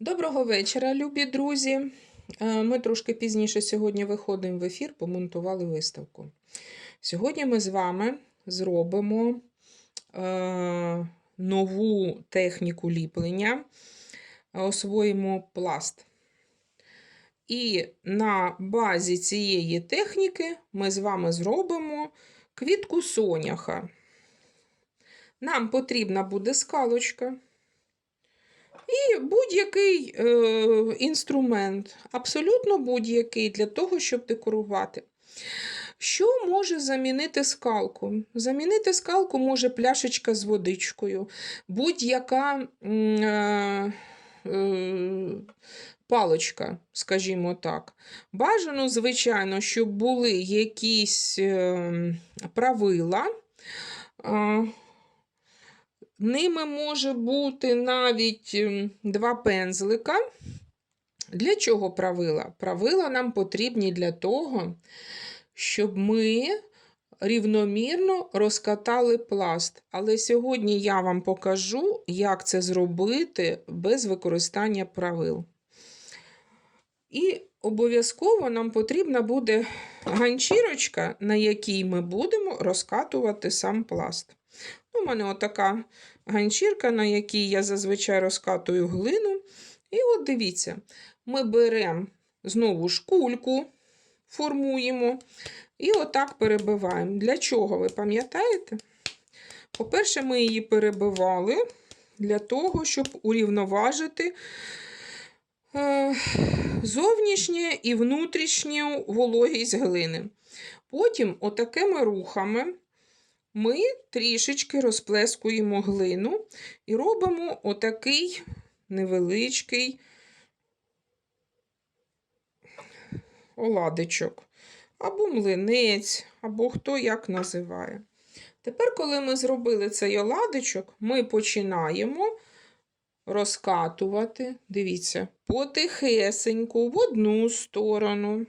Доброго вечора, любі друзі. Е, Ми трошки пізніше сьогодні виходимо в ефір, помонтували виставку. Сьогодні ми з вами зробимо е, нову техніку ліплення, освоїмо пласт. І на базі цієї техніки ми з вами зробимо квітку соняха. Нам потрібна буде скалочка. І будь-який е, інструмент, абсолютно будь-який для того, щоб декорувати. Що може замінити скалку? Замінити скалку може пляшечка з водичкою, будь-яка е, е, палочка, скажімо так. Бажано, звичайно, щоб були якісь е, правила. Е, Ними може бути навіть ем, два пензлика. Для чого правила? Правила нам потрібні для того, щоб ми рівномірно розкатали пласт. Але сьогодні я вам покажу, як це зробити без використання правил. І обов'язково нам потрібна буде ганчірочка, на якій ми будемо розкатувати сам пласт. У мене отака ганчірка, на якій я зазвичай розкатую глину. І от дивіться, ми беремо знову ж кульку, формуємо і отак перебиваємо. Для чого, ви пам'ятаєте? По-перше, ми її перебивали для того, щоб урівноважити е, зовнішнє і внутрішню вологість глини. Потім, отакими рухами, ми трішечки розплескуємо глину і робимо отакий невеличкий оладичок, або млинець, або хто як називає. Тепер, коли ми зробили цей оладичок, ми починаємо розкатувати, дивіться, потихесеньку в одну сторону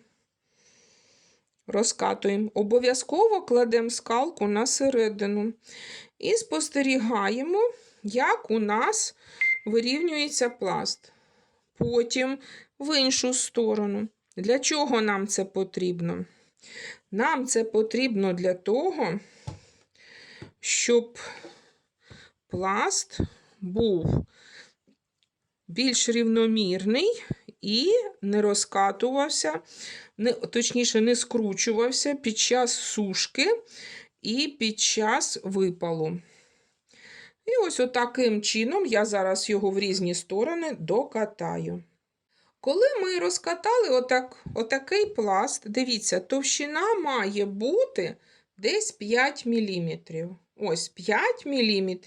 розкатуємо. Обов'язково кладемо скалку на середину і спостерігаємо, як у нас вирівнюється пласт. Потім в іншу сторону. Для чого нам це потрібно? Нам це потрібно для того, щоб пласт був більш рівномірний і не розкатувався, не, точніше, не скручувався під час сушки і під час випалу. І ось отаким чином я зараз його в різні сторони докатаю. Коли ми розкатали отак, отакий пласт, дивіться, товщина має бути десь 5 мм. Ось 5 мм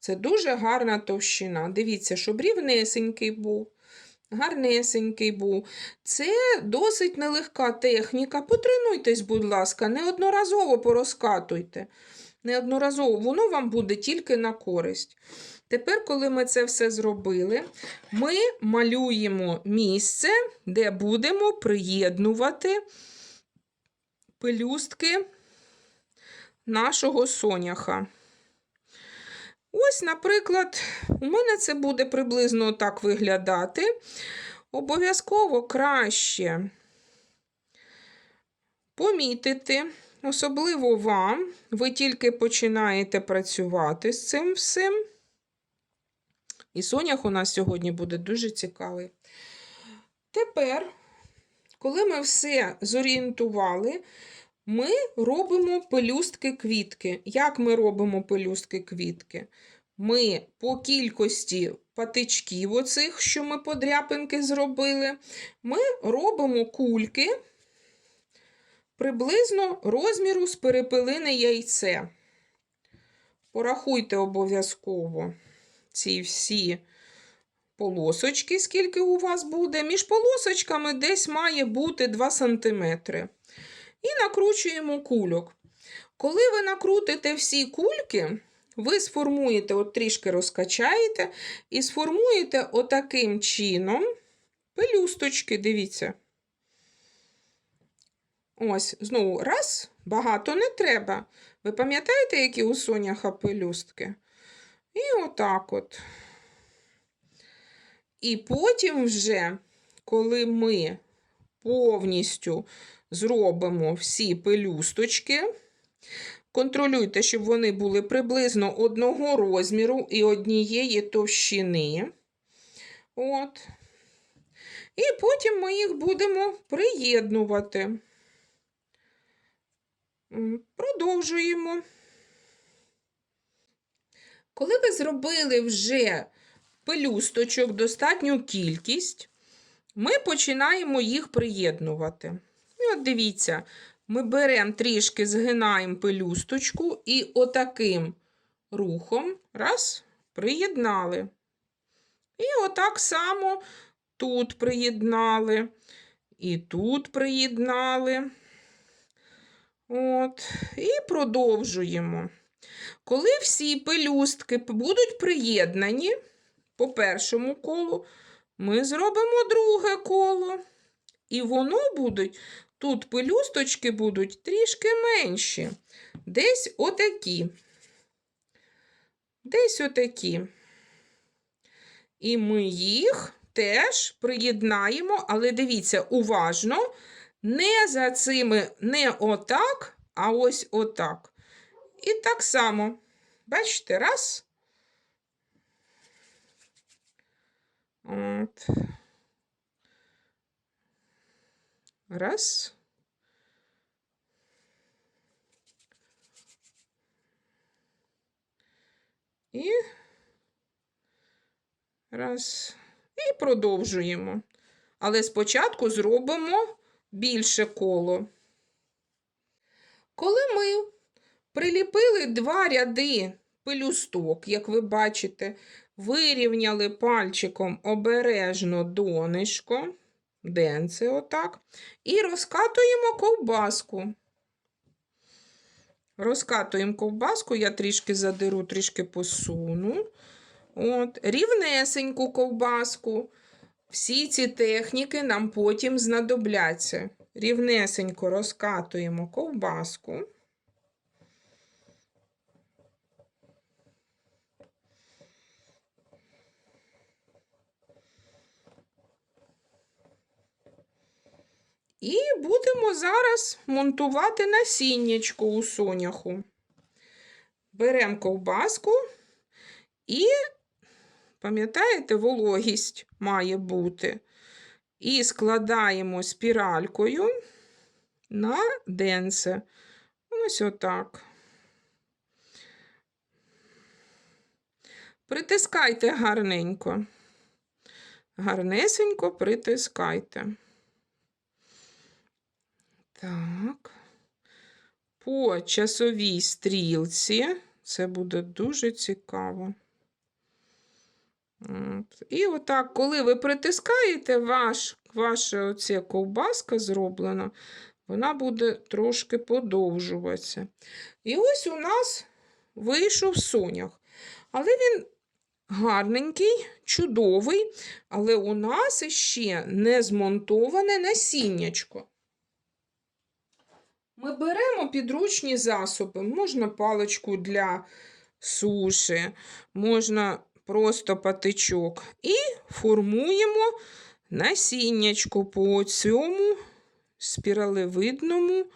це дуже гарна товщина. Дивіться, щоб рівнесенький був гарнесенький був. Це досить нелегка техніка. Потренуйтесь, будь ласка, неодноразово порозкатуйте. Неодноразово воно вам буде тільки на користь. Тепер, коли ми це все зробили, ми малюємо місце, де будемо приєднувати пелюстки нашого соняха. Ось, наприклад, у мене це буде приблизно так виглядати. Обов'язково краще помітити, особливо вам, ви тільки починаєте працювати з цим всім. І сонях у нас сьогодні буде дуже цікавий. Тепер, коли ми все зорієнтували, ми робимо пелюстки квітки. Як ми робимо пелюстки квітки? Ми по кількості патичків, оцих, що ми подряпинки зробили, ми робимо кульки приблизно розміру з перепелине яйце. Порахуйте обов'язково ці всі полосочки, скільки у вас буде. Між полосочками десь має бути 2 см. І накручуємо кульок. Коли ви накрутите всі кульки, ви сформуєте, от трішки розкачаєте, і сформуєте отаким чином пелюсточки, дивіться. Ось, знову, раз, багато не треба. Ви пам'ятаєте, які у соняха пелюстки? І отак от. І потім вже, коли ми повністю зробимо всі пелюсточки, контролюйте, щоб вони були приблизно одного розміру і однієї товщини. От. І потім ми їх будемо приєднувати. Продовжуємо. Коли ви зробили вже пелюсточок достатню кількість, ми починаємо їх приєднувати. І от дивіться, ми беремо трішки згинаємо пелюсточку і отаким рухом раз, приєднали. І отак само тут приєднали, і тут приєднали. От, і продовжуємо. Коли всі пелюстки будуть приєднані по першому колу, ми зробимо друге коло. І воно будуть, тут пелюсточки будуть трішки менші. Десь отакі. Десь отакі. І ми їх теж приєднаємо, але дивіться, уважно, не за цими, не отак, а ось отак. І так само, бачите, раз. От. Раз. І раз. І продовжуємо. Але спочатку зробимо більше коло. Коли ми приліпили два ряди пелюсток, як ви бачите, вирівняли пальчиком обережно донишко, денце отак, і розкатуємо ковбаску. Розкатуємо ковбаску, я трішки задеру, трішки посуну. От, рівнесеньку ковбаску. Всі ці техніки нам потім знадобляться. Рівнесенько розкатуємо ковбаску. І будемо зараз монтувати насіннячко у соняху. Беремо ковбаску і, пам'ятаєте, вологість має бути. І складаємо спіралькою на денце. Ось отак. Притискайте гарненько. Гарнесенько притискайте. Так. По часовій стрілці. Це буде дуже цікаво. От. І отак, коли ви притискаєте, ваш, ваша оця ковбаска зроблена, вона буде трошки подовжуватися. І ось у нас вийшов сонях. Але він гарненький, чудовий, але у нас ще не змонтоване насіннячко. Ми беремо підручні засоби, можна паличку для суші, можна просто патичок. І формуємо насіннячко по цьому спіралевидному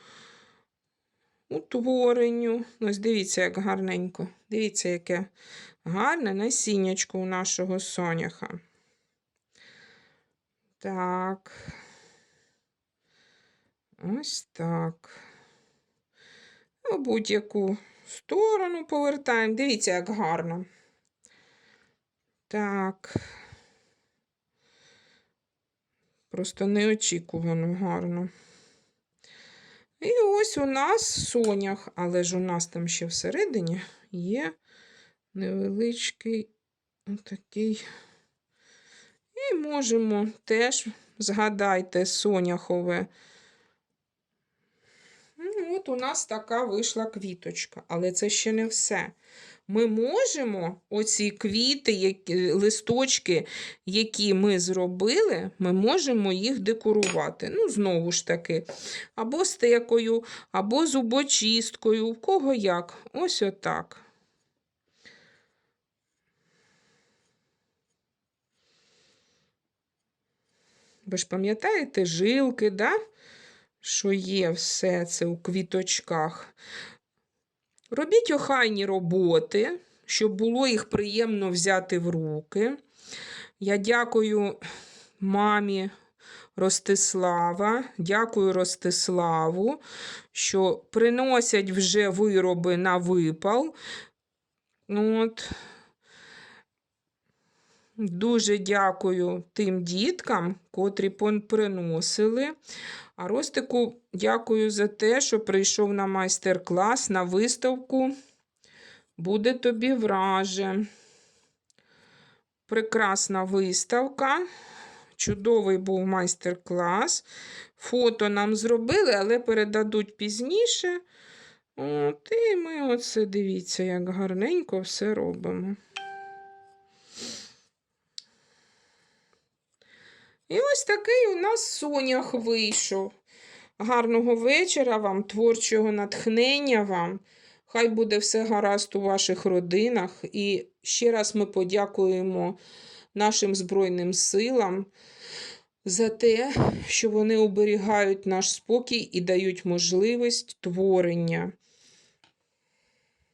утворенню. Ось дивіться, як гарненько. Дивіться, яке гарне насіннячко у нашого соняха. Так. Ось так. У будь-яку сторону повертаємо. Дивіться, як гарно. Так. Просто неочікувано гарно. І ось у нас сонях, але ж у нас там ще всередині є невеличкий отакий. І можемо теж, згадайте, соняхове. От у нас така вийшла квіточка, але це ще не все. Ми можемо оці квіти, які, листочки, які ми зробили, ми можемо їх декорувати. Ну, знову ж таки, або стекою, або зубочисткою, у кого як. Ось отак. Ви ж пам'ятаєте, жилки, да? Що є все це у квіточках. Робіть охайні роботи, щоб було їх приємно взяти в руки. Я дякую мамі Ростислава, дякую Ростиславу, що приносять вже вироби на випал. От. Дуже дякую тим діткам, котрі приносили. А Ростику дякую за те, що прийшов на майстер-клас, на виставку. Буде тобі враже. Прекрасна виставка. Чудовий був майстер-клас. Фото нам зробили, але передадуть пізніше. От, і ми оце дивіться, як гарненько все робимо. І ось такий у нас сонях вийшов. Гарного вечора вам, творчого натхнення вам. Хай буде все гаразд у ваших родинах. І ще раз ми подякуємо нашим Збройним силам за те, що вони оберігають наш спокій і дають можливість творення.